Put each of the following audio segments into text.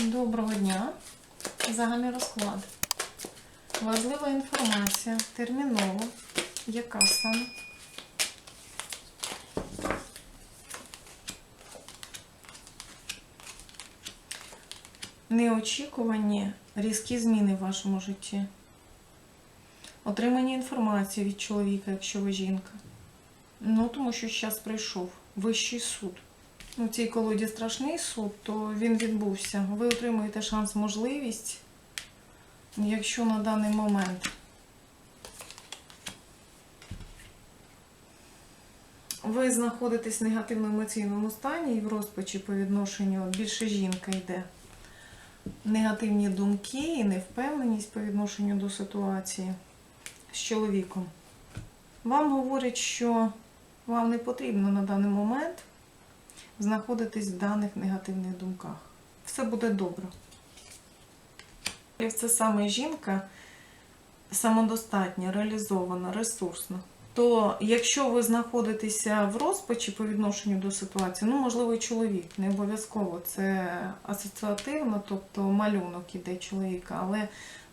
Доброго дня. Загальний розклад. Важлива інформація. Терміново. Яка саме? Неочікувані різкі зміни в вашому житті. Отримання інформації від чоловіка, якщо ви жінка. Ну, тому що зараз прийшов вищий суд. У цій колоді страшний суд, то він відбувся. Ви отримуєте шанс, можливість, якщо на даний момент ви знаходитесь в негативному емоційному стані і в розпачі по відношенню більше жінка йде. Негативні думки і невпевненість по відношенню до ситуації з чоловіком. Вам говорять, що вам не потрібно на даний момент знаходитись в даних негативних думках. Все буде добре. Це саме жінка самодостатня, реалізована, ресурсна. То якщо ви знаходитеся в розпачі по відношенню до ситуації, ну, можливо, і чоловік, не обов'язково це асоціативно, тобто малюнок іде чоловіка, але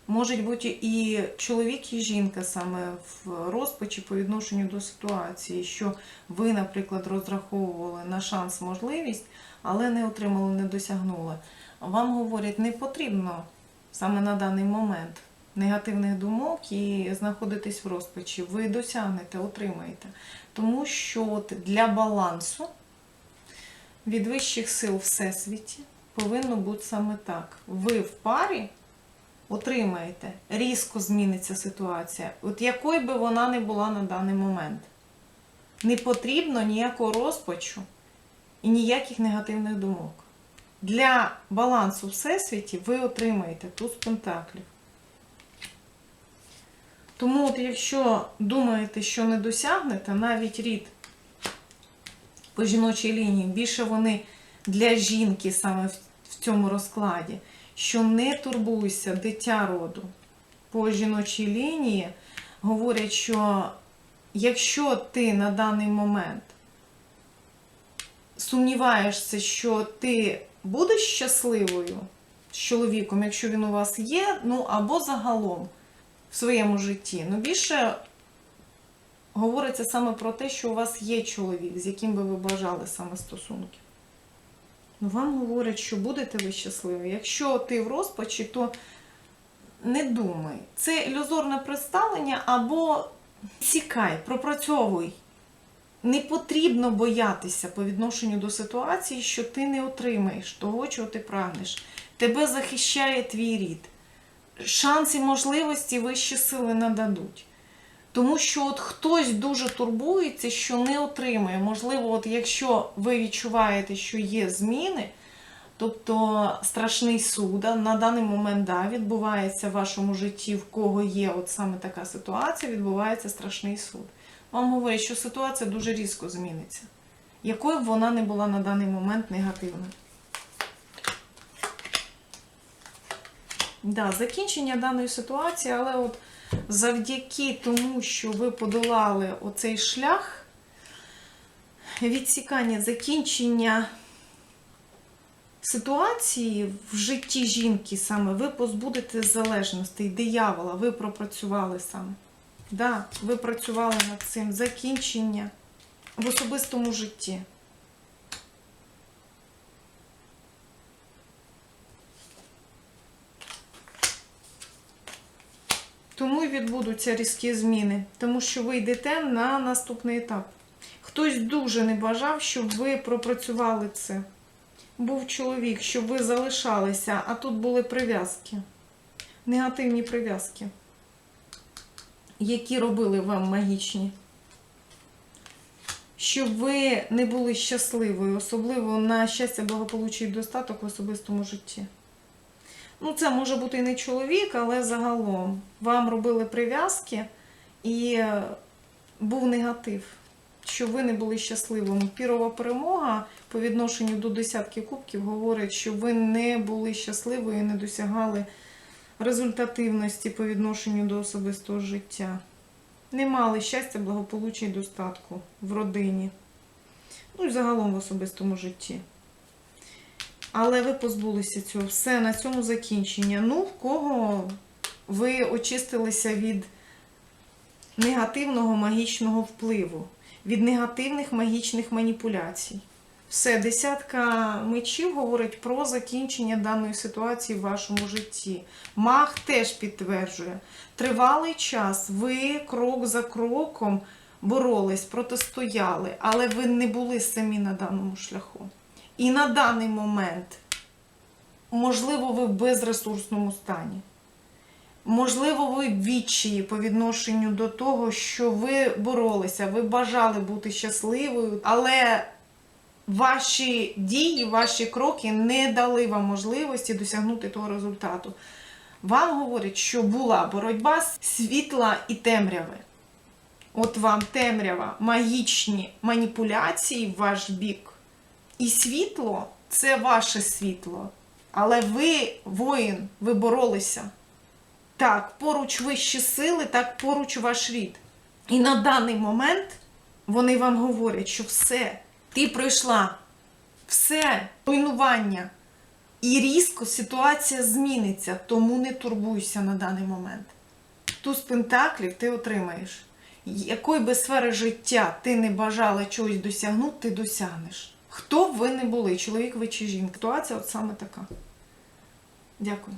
можуть бути і чоловік, і жінка саме в розпачі по відношенню до ситуації, що ви, наприклад, розраховували на шанс, можливість, але не отримали, не досягнули. Вам говорять, не потрібно саме на даний момент негативних думок і знаходитись в розпачі. Ви досягнете, отримаєте. Тому що для балансу від вищих сил Всесвіті повинно бути саме так. Ви в парі отримаєте, різко зміниться ситуація, от якою би вона не була на даний момент. Не потрібно ніякого розпачу і ніяких негативних думок. Для балансу Всесвіті ви отримаєте туз пентаклів. Тому, от якщо думаєте, що не досягнете, навіть рід по жіночій лінії, більше вони для жінки саме в цьому розкладі, що не турбуйся, дитя роду по жіночій лінії, говорять, що якщо ти на даний момент сумніваєшся, що ти будеш щасливою з чоловіком, якщо він у вас є, ну або загалом в своєму житті. Ну, більше говориться саме про те, що у вас є чоловік, з яким би ви бажали саме стосунки. Вам говорять, що будете ви щасливі. Якщо ти в розпачі, то не думай. Це ілюзорне представлення або цікай, пропрацьовуй. Не потрібно боятися по відношенню до ситуації, що ти не отримаєш того, чого ти прагнеш. Тебе захищає твій рід. Шанс і можливості вищі сили нададуть. Тому що от хтось дуже турбується, що не отримає. Можливо, от якщо ви відчуваєте, що є зміни, тобто страшний суд на даний момент да, відбувається в вашому житті, в кого є от саме така ситуація, відбувається страшний суд. Вам говорять, що ситуація дуже різко зміниться, якою б вона не була на даний момент негативною. Да, закінчення даної ситуації, але от завдяки тому, що ви подолали оцей шлях відсікання, закінчення ситуації в житті жінки саме, ви позбудете залежностей, диявола, ви пропрацювали саме. Да, ви працювали над цим закінчення в особистому житті. Тому і відбудуться різкі зміни, тому що ви йдете на наступний етап. Хтось дуже не бажав, щоб ви пропрацювали це. Був чоловік, щоб ви залишалися, а тут були прив'язки, негативні прив'язки, які робили вам магічні. Щоб ви не були щасливою, особливо на щастя, благополуччя і достаток в особистому житті. Ну, це може бути і не чоловік, але загалом вам робили прив'язки і е, був негатив, що ви не були щасливими. Пірова перемога по відношенню до десятки кубків говорить, що ви не були щасливою і не досягали результативності по відношенню до особистого життя. Не мали щастя, благополуччя і достатку в родині. Ну і загалом в особистому житті. Але ви позбулися цього. Все, на цьому закінчення. Ну, в кого ви очистилися від негативного магічного впливу, від негативних магічних маніпуляцій. Все, десятка мечів говорить про закінчення даної ситуації в вашому житті. Маг теж підтверджує, тривалий час ви крок за кроком боролись, протистояли, але ви не були самі на даному шляху. І на даний момент, можливо, ви в безресурсному стані. Можливо, ви в відчаї по відношенню до того, що ви боролися, ви бажали бути щасливою, але ваші дії, ваші кроки не дали вам можливості досягнути того результату. Вам говорять, що була боротьба з світла і темряви. От вам темрява, магічні маніпуляції в ваш бік. І світло це ваше світло. Але ви воїн, ви боролися. Так, поруч вищі сили, так поруч ваш рід. І на даний момент вони вам говорять, що все, ти пройшла, все, руйнування. І різко ситуація зміниться, тому не турбуйся на даний момент. Туз пентаклів ти отримаєш. Якої би сфери життя ти не бажала чогось досягнути, ти досягнеш. Хто б ви не були, чоловік ви чи жінка. Ситуація от саме така. Дякую.